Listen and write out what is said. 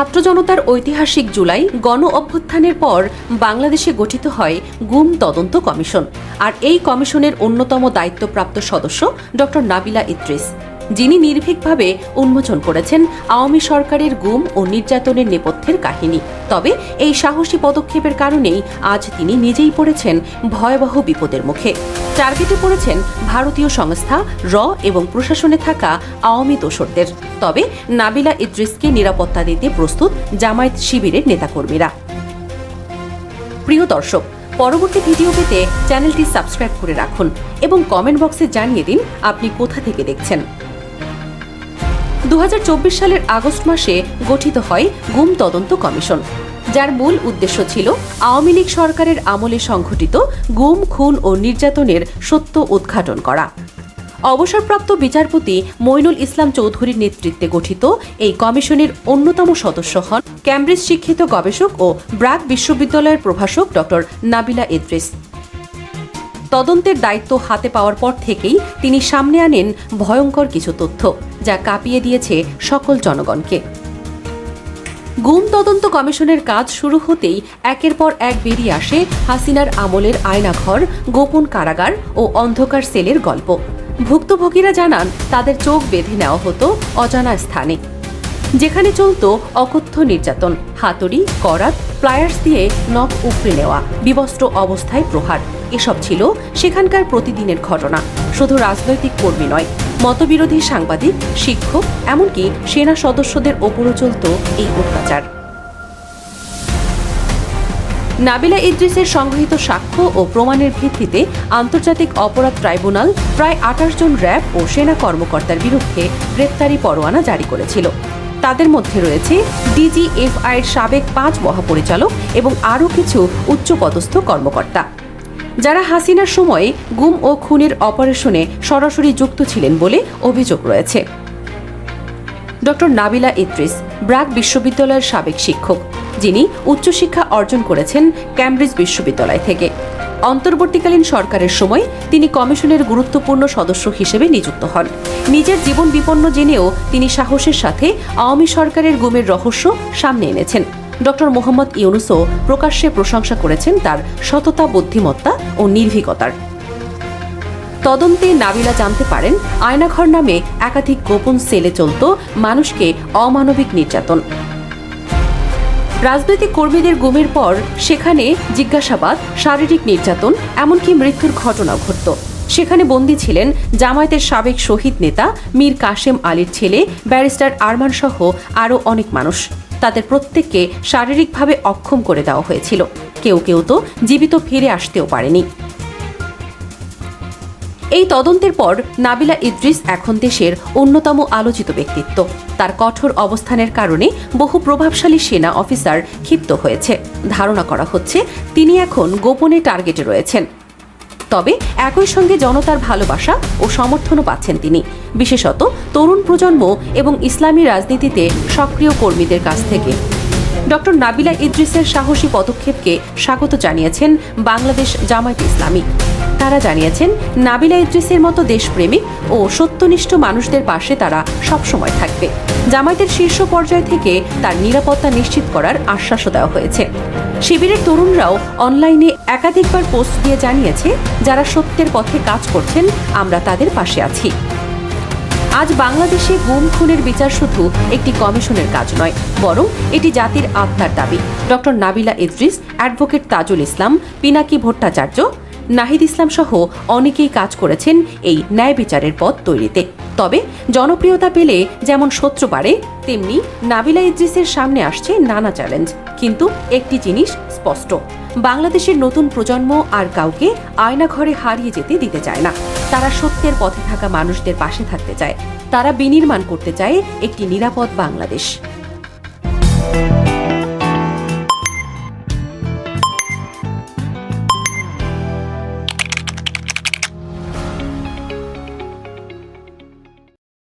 ছাত্র জনতার ঐতিহাসিক জুলাই গণ অভ্যুত্থানের পর বাংলাদেশে গঠিত হয় গুম তদন্ত কমিশন। আর এই কমিশনের অন্যতম দায়িত্বপ্রাপ্ত সদস্য ডক্টর নাবিলা ইদ্রিস। যিনি নির্ভীকভাবে উন্মোচন করেছেন আওয়ামী সরকারের গুম ও নির্যাতনের নেপথ্যের কাহিনী। তবে এই সাহসী পদক্ষেপের কারণেই আজ তিনি নিজেই পড়েছেন ভয়াবহ বিপদের মুখে। টার্গেটে পড়েছেন ভারতীয় সংস্থা, র এবং প্রশাসনে থাকা আওয়ামী দোসরদের। তবে নাবিলা ইদ্রিসকে নিরাপত্তা দিতে প্রস্তুত জামায়াত শিবিরের নেতাকর্মীরা। প্রিয় দর্শক, পরবর্তী ভিডিও পেতে চ্যানেলটি সাবস্ক্রাইব করে রাখুন এবং কমেন্ট বক্সে জানিয়ে দিন আপনি কোথা থেকে দেখছেন। দু হাজার চব্বিশ সালের আগস্ট মাসে গঠিত হয় গুম তদন্ত কমিশন, যার মূল উদ্দেশ্য ছিল আওয়ামী লীগ সরকারের আমলে সংঘটিত গুম, খুন ও নির্যাতনের সত্য উদ্ঘাটন করা। অবসরপ্রাপ্ত বিচারপতি মইনুল ইসলাম চৌধুরীর নেতৃত্বে গঠিত এই কমিশনের অন্যতম সদস্য হন ক্যামব্রিজ শিক্ষিত গবেষক ও ব্রাক বিশ্ববিদ্যালয়ের প্রভাষক ডক্টর নাবিলা ইদ্রিস তদন্তের দায়িত্ব হাতে পাওয়ার পর থেকেই তিনি সামনে আনেন ভয়ঙ্কর কিছু তথ্য, যা কাঁপিয়ে দিয়েছে সকল জনগণকে। গুম তদন্ত কমিশনের কাজ শুরু হতেই একের পর এক বেরিয়ে আসে হাসিনার আমলের আয়নাঘর, গোপন কারাগার ও অন্ধকার সেলের গল্প। ভুক্তভোগীরা জানান, তাদের চোখ বেঁধে নেওয়া হতো অজানা স্থানে। যেখানে চলত অকথ্য নির্যাতন, হাতুড়ি, করাত, প্লায়ার্স দিয়ে নখ উপড়ে নেওয়া, বিবস্ত্র অবস্থায় প্রহার। এসব ছিল সেখানকার প্রতিদিনের ঘটনা। শুধু রাজনৈতিক কর্মী নয়, মতবিরোধী সাংবাদিক, শিক্ষক, এমনকি সেনা সদস্যদের ওপরও চলত এই অত্যাচার। নাবিলা ইদ্রিসের সংগৃহীত সাক্ষ্য ও প্রমাণের ভিত্তিতে আন্তর্জাতিক অপরাধ ট্রাইব্যুনাল প্রায় আঠাশ জন র্যাব ও সেনা কর্মকর্তার বিরুদ্ধে গ্রেপ্তারি পরোয়ানা জারি করেছিল। তাদের মধ্যে রয়েছে ডিজিএফআইয়ের সাবেক পাঁচ মহাপরিচালক এবং আরও কিছু উচ্চপদস্থ কর্মকর্তা। যারা হাসিনার সময়ে গুম ও খুনের অপারেশনে সরাসরি যুক্ত ছিলেন বলে অভিযোগ রয়েছে। ডক্টর নাবিলা ইদ্রিস, ব্রাক বিশ্ববিদ্যালয়ের সাবেক শিক্ষক, যিনি উচ্চশিক্ষা অর্জন করেছেন ক্যামব্রিজ বিশ্ববিদ্যালয় থেকে। অন্তর্বর্তীকালীন সরকারের সময় তিনি কমিশনের গুরুত্বপূর্ণ সদস্য হিসেবে নিযুক্ত হন। নিজের জীবন বিপন্ন জেনেও তিনি সাহসের সাথে আওয়ামী সরকারের গুমের রহস্য সামনে এনেছেন। ডক্টর মোহাম্মদ ইউনুসও প্রকাশ্যে প্রশংসা করেছেন তার সততা, বুদ্ধিমত্তা ও নির্ভীকতার। তদন্তে নাবিলা জানতে পারেন, আয়নাঘর নামে একাধিক গোপন সেলে চলত মানুষকে অমানবিক নির্যাতন। রাজনৈতিক কর্মীদের গুমের পর সেখানে জিজ্ঞাসাবাদ, শারীরিক নির্যাতন, এমনকি মৃত্যুর ঘটনা ঘটত। সেখানে বন্দী ছিলেন জামায়াতের সাবেক শহীদ নেতা মীর কাশেম আলীর ছেলে, ব্যারিস্টার আরমান সহ আরও অনেক মানুষ। তাদের প্রত্যেককে শারীরিকভাবে অক্ষম করে দেওয়া হয়েছিল। কেউ কেউ তো জীবিত ফিরে আসতেও পারেনি। এই তদন্তের পর নাবিলা ইদ্রিস এখন দেশের অন্যতম আলোচিত ব্যক্তিত্ব। তার কঠোর অবস্থানের কারণে বহু প্রভাবশালী সেনা অফিসার ক্ষিপ্ত হয়েছে। ধারণা করা হচ্ছে, তিনি এখন গোপনে টার্গেটে রয়েছেন। তবে একই সঙ্গে জনতার ভালোবাসা ও সমর্থনও পাচ্ছেন তিনি। বিশেষত তরুণ প্রজন্ম এবং ইসলামী রাজনীতিতে সক্রিয় কর্মীদের কাছ থেকে। ডক্টর নাবিলা ইদ্রিসের সাহসী পদক্ষেপকে স্বাগত জানিয়েছেন বাংলাদেশ জামায়াত ইসলামী। তারা জানিয়েছেন, নাবিলা ইদ্রিসের মতো দেশপ্রেমিক ও সত্যনিষ্ঠ মানুষদের পাশে তারা সবসময় থাকবে। জামায়াতের শীর্ষ পর্যায় থেকে তার নিরাপত্তা নিশ্চিত করার আশ্বাসও দেওয়া হয়েছে। শিবিরের তরুণরাও অনলাইনে একাধিকবার পোস্ট দিয়ে জানিয়েছে, যারা সত্যের পথে কাজ করছেন, আমরা তাদের পাশে আছি। আজ বাংলাদেশে গুম, খুনের বিচার শুধু একটি কমিশনের কাজ নয়, বরং এটি জাতির আত্মার দাবি। ডক্টর নাবিলা ইদ্রিস অ্যাডভোকেট তাজুল ইসলাম, পিনাকি ভট্টাচার্য নাহিদ ইসলাম সহ অনেকেই কাজ করেছেন এই ন্যায় বিচারের পথ তৈরিতে। তবে জনপ্রিয়তা পেলে যেমন শত্রু বাড়ে, তেমনি নাবিলা ইদ্রিসের সামনে আসছে নানা চ্যালেঞ্জ কিন্তু একটি জিনিস স্পষ্ট, বাংলাদেশের নতুন প্রজন্ম আর কাউকে আয়নাঘরে হারিয়ে যেতে দিতে চায় না। তারা সত্যের পথে থাকা মানুষদের পাশে থাকতে চায়। তারা বিনির্মাণ করতে চায় একটি নিরাপদ বাংলাদেশ।